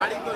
একটা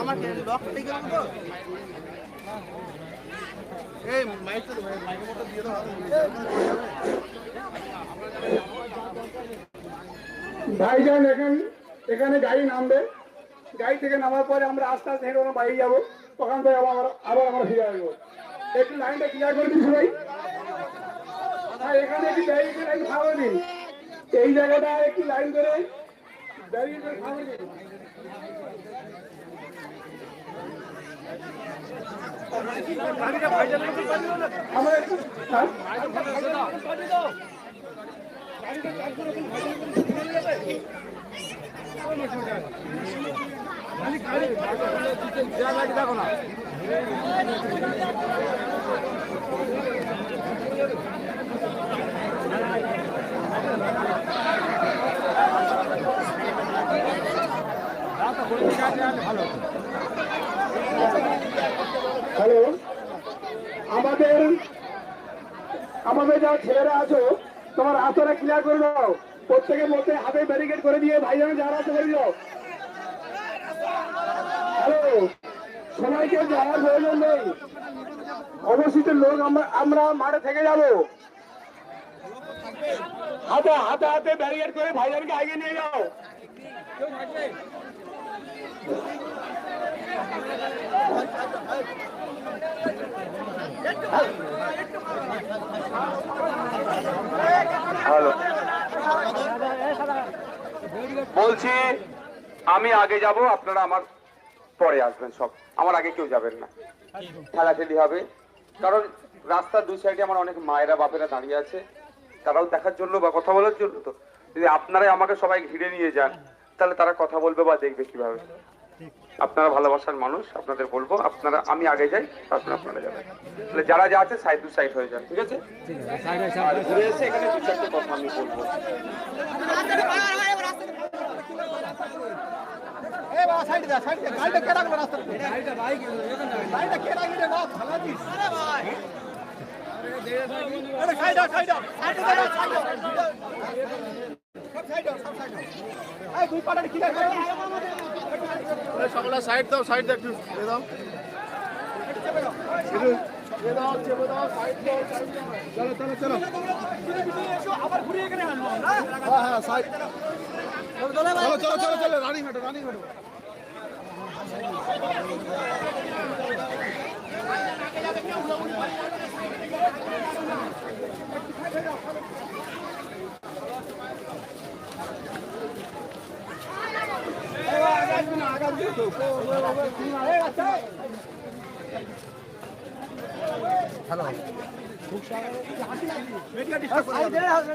আমার লক এখান এখানে গাড়ি নামবে। গাড়ি থেকে নামার পরে আমরা আস্তে আস্তে হেঁটে ওরা বাইরে যাব। ওখান থেকে আবার আবার আমরা ফিরে আসব। একটু লাইনটা ক্লিয়ার করে দিন হ্যাঁ এখানে একটু ব্যারিকেড লাইন খাবার দিন। এই জায়গাটা একটু লাইন ব্যারিকেড খাবার দিন আমরা একটু হ্যাঁ? হ্যালো আমাদের আমাদের যারা ছেলেরা আছো, তোমার হাতটা ক্লিয়ার করে দাও। প্রত্যেকের মধ্যে হাতে ব্যারিকেড করে দিয়ে ভাইজান যারা আছে দাও। হ্যালো, সবাইকে যাওয়ার প্রয়োজন নেই। অবস্থিত লোক আমরা আমরা মাঠে থেকে যাব। হাতে হাতে হাতে ব্যারিকেড করে ভাইজানকে আগে নিয়ে যাও। হ্যালো। বলছি, আমি আগে যাব, আপনারা আমার পরে আসবেন সব। আমার আগে কেউ যাবেন না। ঠেলাঠেলি হবে। কারণ রাস্তার দুই সাইডে আমার অনেক মায়েরা, বাপেরা দাঁড়িয়ে আছে। তারাও দেখার জন্য বা কথা বলার জন্য তো। যদি আপনারাই আমাকে সবাই ঘিরে নিয়ে যান, তাহলে তারা কথা বলবে বা দেখবে কীভাবে। আপনারা ভালোবাসার মানুষ আপনাদের বলব আপনারা আমি আগে যাই তারপরে আপনারা যাবেন। তাহলে যারা যা আছে সাইড টু সাইড হয়ে যান ঠিক আছে? ঘুরে এসে এখানে দু চারটে কথা আমি বলব। কে দুই পাটা সকলে সাইড দাও সাইড দাও একটু দে দাও। চলো চলো চলো। হ্যাঁ হ্যাঁ সাইড চলো চলো চলো, রানিং হাঁটো রানিং হাঁটো। आगे आगे